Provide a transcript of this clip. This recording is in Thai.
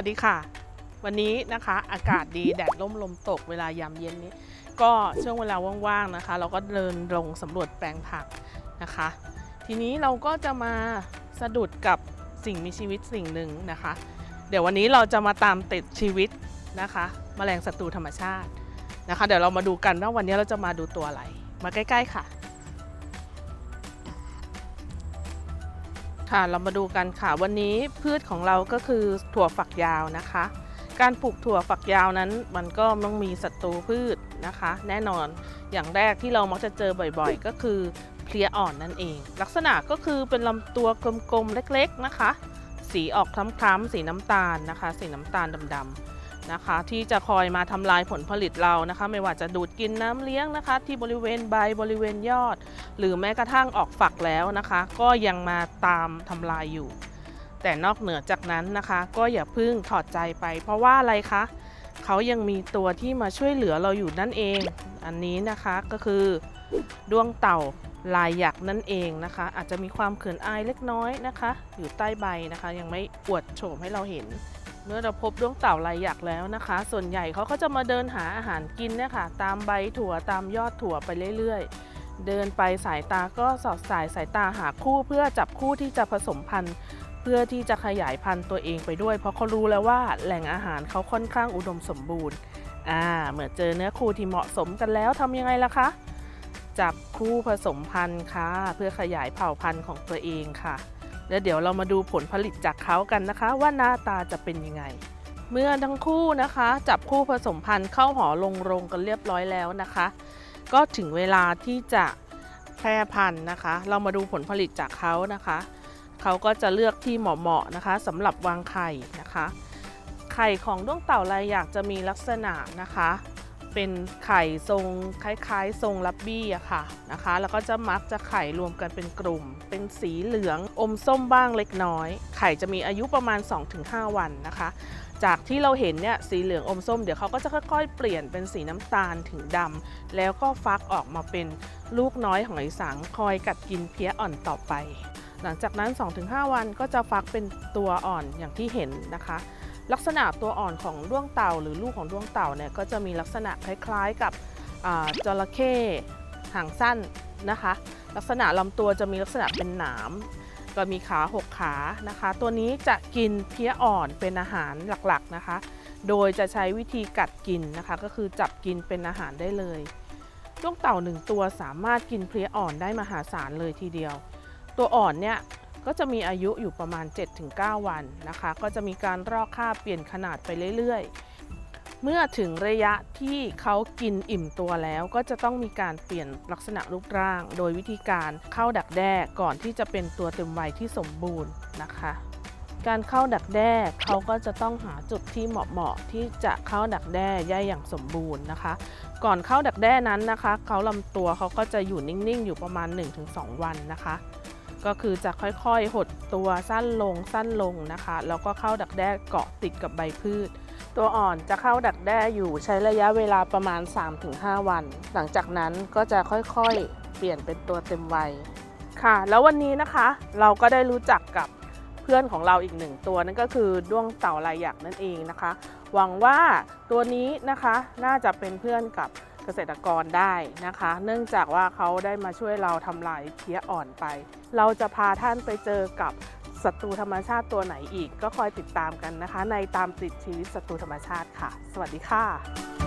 วัสดีค่ะ วันนี้นะคะอากาศดีแดดร่มลมตกเวลายามเย็นนี้ ก็ช่วงเวลาว่างๆนะคะ เราก็เดินลงสำรวจแปลงผักนะคะ ทีนี้เราก็จะมาสะดุดกับสิ่งมีชีวิตสิ่งหนึ่งนะคะ เดี๋ยววันนี้เราจะมาตามติดชีวิตนะคะแมลงศัตรูธรรมชาตินะคะ เดี๋ยวเรามาดูกันว่าวันนี้เราจะมาดูตัวอะไร มาใกล้ ๆ ค่ะ ค่ะเรามาดูกันค่ะวันนี้พืชของเราก็คือถั่วฝักยาวนะคะ การปลูกถั่วฝักยาวนั้น มันก็ต้องมีศัตรูพืชนะคะ แน่นอนอย่างแรกที่เรามักจะเจอบ่อยๆ ก็คือเพลียอ่อนนั่นเอง ลักษณะก็คือเป็นลำตัวกลมๆเล็กๆนะคะ สีออกคล้ำๆสีน้ำตาลนะคะ สีน้ำตาลดำๆ นะคะ ที่จะคอยมาทำลายผลผลิตเรานะคะ ไม่ว่าจะดูดกินน้ำเลี้ยงนะคะ ที่บริเวณใบบริเวณยอด หรือแม้กระทั่งออกฝักแล้วนะคะ ก็ยังมาตามทำลายอยู่ แต่นอกเหนือจากนั้นนะคะ ก็อย่าพึ่งถอดใจไป เพราะว่าอะไรคะเขายังมีตัวที่มาช่วยเหลือเราอยู่นั่นเอง อันนี้นะคะก็คือดวงเต่าลายหยักนั่นเองนะคะ อาจจะมีความเขินอายเล็กน้อยนะคะ อยู่ใต้ใบนะคะ ยังไม่อวดโฉมให้เราเห็น เมื่อเราพบดวงเต่าลายหยักแล้วนะคะ ส่วนใหญ่เขาก็จะมาเดินหาอาหารกินเนี่ยค่ะ ตามใบถั่วตามยอดถั่วไปเรื่อยๆ เดินไปสายตาก็สอดสายสายตาหาคู่เพื่อจับคู่ที่จะผสมพันธุ์ เพื่อที่จะขยายพันธุ์ตัวเองไปด้วย เพราะเขารู้แล้วว่าแหล่งอาหารเขาค่อนข้างอุดมสมบูรณ์อ่าเมื่อเจอเนื้อคู่ที่เหมาะสมกันแล้วทำยังไงล่ะคะจับคู่ผสมพันธุ์ค่ะ เพื่อขยายเผ่าพันธุ์ของตัวเองค่ะ แล้วเดี๋ยวเรามาดูผลผลิตจากเขากันนะคะ ว่าหน้าตาจะเป็นยังไง เมื่อทั้งคู่นะคะ จับคู่ผสมพันธุ์เข้าหอลงโรงกันเรียบร้อยแล้วนะคะ ก็ถึงเวลาที่จะแพร่พันธุ์นะคะ เรามาดูผลผลิตจากเขานะคะ เขาก็จะเลือกที่เหมาะๆนะคะสำหรับวางไข่นะคะ ไข่ของด้วงเต่าลายอยากจะมีลักษณะนะคะ เป็นไข่ทรงคล้ายๆ ทรงลับบี้อะค่ะนะคะ แล้วก็จะมักจะไข่รวมกันเป็นกลุ่ม เป็นสีเหลืองอมส้มบ้างเล็กน้อย ไข่จะมีอายุประมาณ 2-5 วันนะคะ จากที่เราเห็นเนี่ยสีเหลืองอมส้มเดี๋ยวเขาก็จะค่อยๆ เปลี่ยนเป็นสีน้ำตาลถึงดำแล้วก็ฟักออกมาเป็นลูกน้อยหอยสังคอยกัดกินเพี้ยอ่อนต่อไป หลังจากนั้น 2-5 วันก็จะฟักเป็นตัวอ่อนอย่างที่เห็นนะคะ ลักษณะตัวอ่อนของด้วงเต่าหรือลูกของด้วงเต่าเนี่ยก็จะมีลักษณะคล้ายๆกับจระเข้หางสั้นนะคะ ลักษณะลำตัวจะมีลักษณะเป็นหนามก็มีขาหกขานะคะ ตัวนี้จะกินเพี้ยอ่อนเป็นอาหารหลักๆนะคะ โดยจะใช้วิธีกัดกินนะคะ ก็คือจับกินเป็นอาหารได้เลยด้วงเต่าหนึ่งตัวสามารถกินเพลี้ยอ่อนได้มหาศาลเลยทีเดียว ตัวอ่อนเนี่ย ก็จะมีอายุอยู่ประมาณ 7-9 วันนะคะ ก็จะมีการรอกคาบเปลี่ยนขนาดไปเรื่อยๆ เมื่อถึงระยะที่เขากินอิ่มตัวแล้วก็จะต้องมีการเปลี่ยนลักษณะรูปร่าง โดยวิธีการเข้าดักแด้ก่อนที่จะเป็นตัวเต็มวัยที่สมบูรณ์นะคะ การเข้าดักแด้เขาก็จะต้องหาจุดที่เหมาะๆที่จะเข้าดักแด้ได้อย่างสมบูรณ์นะคะ ก่อนเข้าดักแด้นั้นนะคะเขาลำตัวเขาก็จะอยู่นิ่งๆ อยู่ประมาณ 1-2 วันนะคะ ก็คือจะค่อยๆ หดตัวสั้นลงสั้นลงนะคะ แล้วก็เข้าดักแด้เกาะติดกับใบพืช ตัวอ่อนจะเข้าดักแด้อยู่ใช้ระยะเวลาประมาณ 3-5 วัน หลังจากนั้นก็จะค่อยๆ เปลี่ยนเป็นตัวเต็มวัยค่ะ แล้ววันนี้นะคะเราก็ได้รู้จักกับเพื่อนของเราอีกหนึ่งตัวนั่นก็คือด้วงเต่าลายหยักนั่นเองนะคะ หวังว่าตัวนี้นะคะน่าจะเป็นเพื่อนกับ เกษตรกรได้นะคะ เนื่องจากว่าเขาได้มาช่วยเราทำลายเพี้ยอ่อนไป เราจะพาท่านไปเจอกับศัตรูธรรมชาติตัวไหนอีก ก็คอยติดตามกันนะคะ ในตามติดชีวิตศัตรูธรรมชาติค่ะ สวัสดีค่ะ